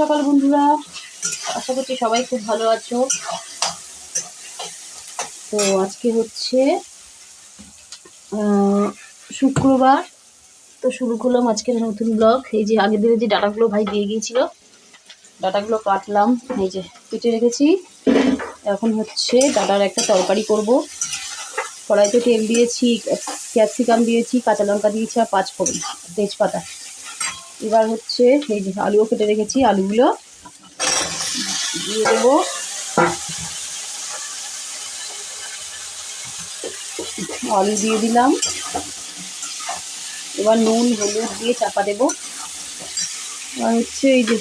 সকাল, বন্ধুরা। আশা করছি সবাই খুব ভালো আছো। তো আজকে হচ্ছে শুক্রবার। তো শুরু করলাম আজকের নতুন ব্লগ। এই যে আগের দিনে যে ডাটাগুলো ভাই দিয়ে গিয়েছিল, ডাটাগুলো কাটলাম। এই যে কেটে রেখেছি। এখন হচ্ছে ডাটার একটা তরকারি করব। কড়াইতে তেল দিয়েছি, ক্যাপসিকাম দিয়েছি, কাঁচা লঙ্কা দিয়েছি, আর পাঁচ ফোড়ন তেজপাতা। এবার হচ্ছে এই যে আলুও কেটে রেখেছি, আলুগুলো দিয়ে দেবো। আলু দিয়ে দিলাম। এবার নুন, হলুদ দিয়ে চাপা দেবো। আর হচ্ছে এই যে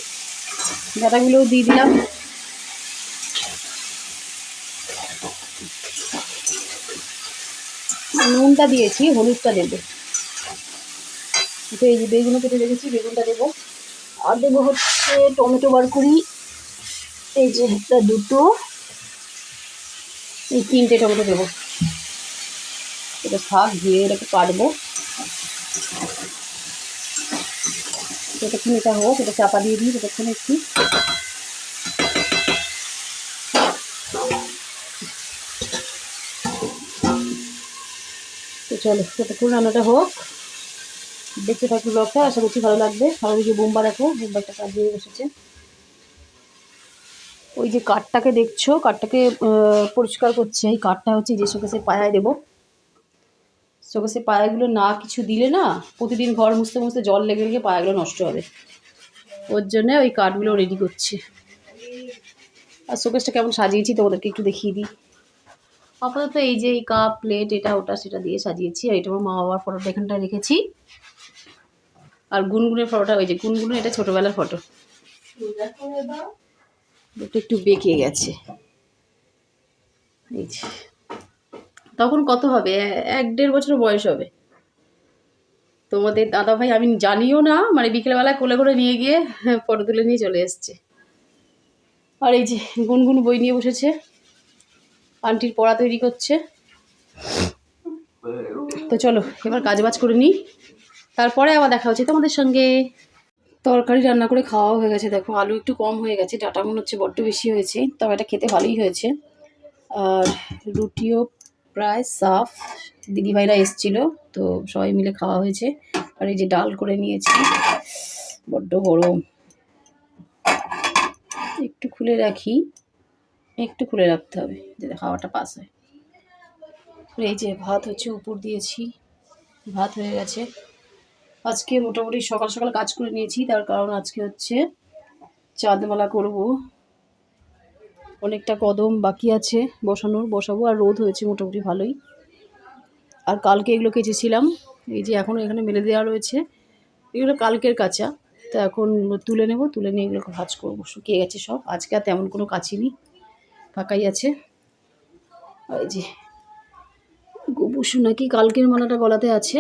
ডাটাগুলোও দিয়ে দিলাম। নুনটা দিয়েছি, হলুদটা দেবো। এই যে বেগুনও কেটে রেখেছি, বেগুনটা দেবো। আর দেবো হচ্ছে টমেটো বার করি। এই যে একটা দুটো, এই তিনটে টমেটো দেবো। এটা থাক দিয়ে এটাকে কাটবো। যতক্ষণ এটা হোক, এটা চাপা দিয়ে দিই, ততক্ষণ একটু। চলো, ততক্ষণ রান্নাটা হোক। দেখতে থাকি ব্লগটা, আশা করছি ভালো লাগবে। ভালো দিকে বোম্বা দেখো বোম্বারটা কাজ দিয়ে বসেছে ওই যে কাঠটাকে দেখছ, কাঠটাকে পরিষ্কার করছে। এই কাঠটা হচ্ছে যে শোকেসের পায়ায় দেবো। শোকেসের পায়াগুলো না কিছু দিলে না, প্রতিদিন ঘর মুছতে মুছতে জল লেগে লেগে পায়াগুলো নষ্ট হবে। ওর জন্যে ওই কাঠগুলো রেডি করছে। আর শোকেসটা কেমন সাজিয়েছি তোমাদেরকে একটু দেখিয়ে দিই। আপাতত এই যে এই কাপ প্লেট এটা, ওটা, সেটা দিয়ে সাজিয়েছি। আর এটা আমার মা বাবার ফটোটা এখানটায় রেখেছি। আর গুনগুনের ফটোটা, ওই যে গুনগুনের এটা ছোটোবেলার ফটো। এটা একটু বেঁকে গেছে। এই যে। তখন কত হবে? এক দেড় বছর বয়স হবে। তোমাদের দাদা ভাই আমি জানিও না মানে বিকেলবেলা কোলে করে নিয়ে গিয়ে ফটো তুলে নিয়ে চলে এসছে। আর এই যে গুনগুন বই নিয়ে বসেছে। আন্টির পড়া তৈরি করছে। তো চলো, এবার কাজ বাজ করে নিই। তারপরে আবার দেখা হচ্ছে তোমাদের সঙ্গে। তরকারি রান্না করে খাওয়া হয়ে গেছে, দেখো আলু একটু কম হয়ে গেছে, ডাটা মনে হচ্ছে বড্ড বেশি হয়েছে, তবে এটা খেতে ভালোই হয়েছে। আর রুটিও প্রায় সাফ, দিদিভাইরা এসছিল, তো সবাই মিলে খাওয়া হয়েছে। আর এই যে ডাল করে নিয়েছি, বড্ড গরম। একটু খুলে রাখি, একটু খুলে রাখতে হবে, যাতে হাওয়াটা পাস হয়। এই যে ভাত হচ্ছে, উপর দিয়েছি, ভাত হয়ে গেছে। আজকে মোটামুটি সকাল সকাল কাজ করে নিয়েছি, তার কারণ আজকে হচ্ছে চাঁদমালা করব। অনেকটা কদম বাকি আছে বসানোর, বসাবো আর রোদ হয়েছে মোটামুটি ভালোই। আর কালকে এগুলো কেচেছিলাম, এই যে এখনও এখানে মেলে দেওয়া রয়েছে, এগুলো কালকের কাঁচা। তো এখন তুলে নেব, তুলে নিয়ে এগুলো ভাজ করব, শুকিয়ে গেছে সব। আজকে আর তেমন কোনো কাচিনি ফাঁকাই আছে। এই যে গোবুসু নাকি কালকের মালাটা গলাতে আছে?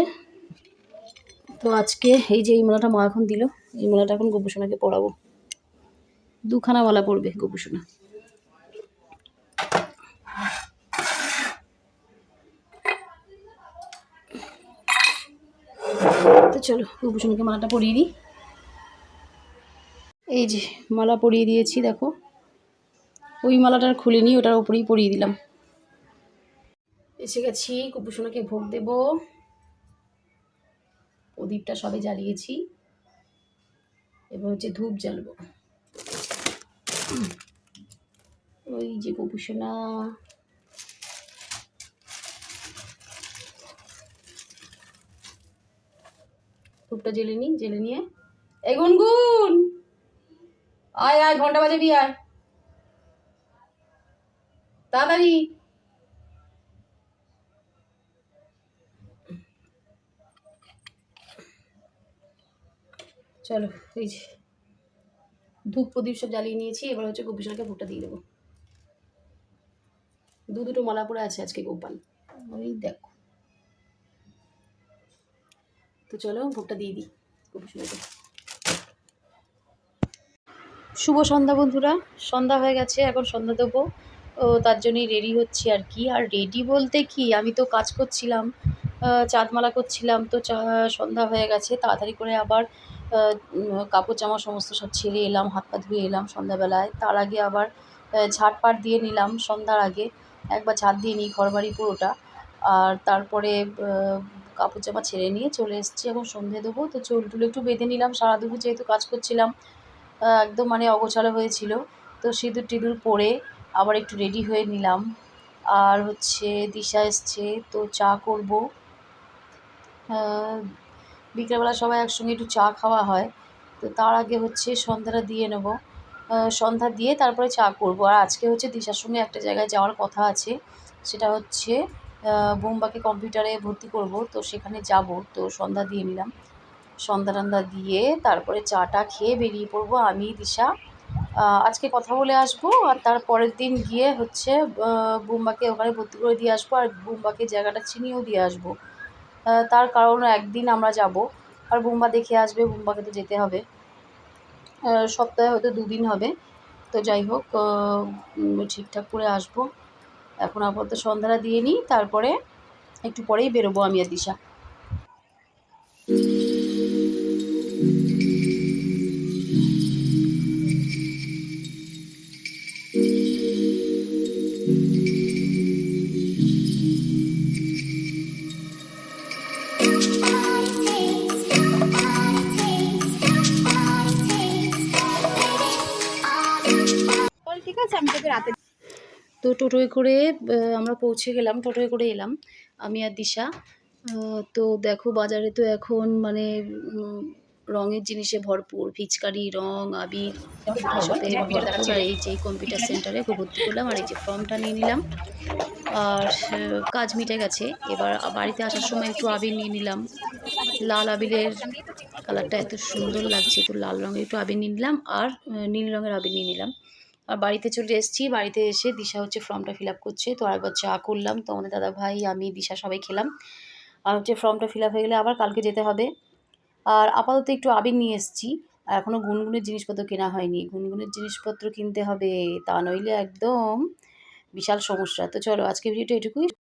তো আজকে এই যে এই মালাটা মা এখন দিল, এই মালাটা এখন গোপুসোনাকে পরাবো দুখানা মালা পড়বে গোপুসোনা। তো চলো, গোপুসোনাকে মালাটা পরিয়ে দিই। এই যে মালা পরিয়ে দিয়েছি, দেখো। ওই মালাটা আর খুলিনি, ওটার উপরেই পরিয়ে দিলাম। এসে গেছি, গোপুসোনাকে ভোগ দেবো। প্রদীপটা সবে জ্বালিয়েছি এবার হচ্ছে ধূপ জ্বালবো। ওই যে গোপুসোনা ধূপটা জেলে নি জেলে নিয়ে। এই গুনগুন! আয় আয়, ঘণ্টা বাজাবি, আয়। তাড়াতাড়ি। চলো, এই যে। ধূপ প্রদীপ সব জ্বালিয়ে নিয়েছি, এবার হচ্ছে গোপীশনকে ভোটটা দিয়ে দেবো। দু দুটো মালা পরে আছে আজকে গোপাল। ওই দেখো। তো চলো ভোটটা দিয়ে দিই গোপীশনকে শুভ সন্ধ্যা বন্ধুরা, সন্ধ্যা হয়ে গেছে, এখন সন্ধ্যা দেবো। ও, তার জন্যই রেডি হচ্ছি আর কি। আর রেডি বলতে কি, আমি তো কাজ করছিলাম চাঁদমালা করছিলাম, তো সন্ধ্যা হয়ে গেছে, তাড়াতাড়ি করে আবার কাপড় জামা সমস্ত সব ছেড়ে এলাম, হাত পা ধুয়ে এলাম সন্ধ্যাবেলায়। তার আগে আবার ঝাড়পাট দিয়ে নিলাম সন্ধ্যার আগে। একবার ঝাড় দিয়ে নিই ঘর বাড়ি পুরোটা। আর তারপরে কাপড় জামা ছেড়ে নিয়ে চলে এসেছি এখন সন্ধে দেবো। তো চুল টুল একটু বেঁধে নিলাম, সারা দুপুর যেহেতু কাজ করছিলাম একদম মানে অগোছালো হয়েছিল। তো সিঁদুর টিঁদুর পরে আবার একটু রেডি হয়ে নিলাম। আর হচ্ছে দিশা এসছে, তো চা করব। বিকেলবেলা সবাই একসঙ্গে একটু চা খাওয়া হয়। তো তার আগে হচ্ছে সন্ধ্যাটা দিয়ে নেব। সন্ধ্যা দিয়ে তারপরে চা করব। আর আজকে হচ্ছে দিশার সঙ্গে একটা জায়গায় যাওয়ার কথা আছে। সেটা হচ্ছে বোম্বাকে কম্পিউটারে ভর্তি করব। তো সেখানে যাব। তো সন্ধ্যা দিয়ে নিলাম। সন্ধ্যা টন্ধা দিয়ে তারপরে চাটা খেয়ে বেরিয়ে পড়ব আমি, দিশা। আজকে কথা বলে আসব। আর তার পরের দিন গিয়ে হচ্ছে বুম্বাকে ওখানে ভর্তি করে দিয়ে আসব। আর বুম্বাকে জায়গাটা চিনিয়েও দিয়ে আসব। তার কারণ একদিন আমরা যাব। আর বুম্বা দেখে আসবে, বুম্বাকে তো যেতে হবে। সপ্তাহে হয়তো দুদিন হবে। তো যাই হোক ঠিকঠাক করে আসব। এখন আপাতত সন্ধ্যাটা দিয়ে নিই, তারপরে একটু পরেই বেরোবো আমি আর দিশা। তো টোটোয় করে আমরা পৌঁছে গেলাম, টোটোয় করে এলাম, আমি আর দিশা। তো দেখো বাজারে তো এখন মানে রঙের জিনিসে ভরপুর পিচকারি রং, আবির এই যে কম্পিউটার সেন্টারে ভর্তি করলাম, আর এই যে ফর্মটা নিয়ে নিলাম। আর কাজ মিটে গেছে। এবার বাড়িতে আসার সময় একটু আবির নিয়ে নিলাম। লাল আবিরের কালারটা এত সুন্দর লাগছে, তো লাল রঙের একটু আবির নিয়ে নিলাম, আর নীল রঙের আবির নিয়ে নিলাম। বাড়িতে চলে এসেছি। বাড়িতে এসে দিশা হচ্ছে ফর্মটা ফিল আপ করছে। তো আরেকবার চা করলাম। তো আমাদের দাদা ভাই, আমি, দিশা সবাই খেলাম। আর হচ্ছে ফর্মটা ফিল আপ হয়ে গেলে আবার কালকে যেতে হবে। আর আপাতত একটু আবির নিয়ে এসেছি। আর এখনও গুনগুনের জিনিসপত্র কেনা হয়নি। গুনগুনের জিনিসপত্র কিনতে হবে। তা নইলে একদম বিশাল সমস্যা। তো চলো আজকে ভিডিওটা এটুকুই।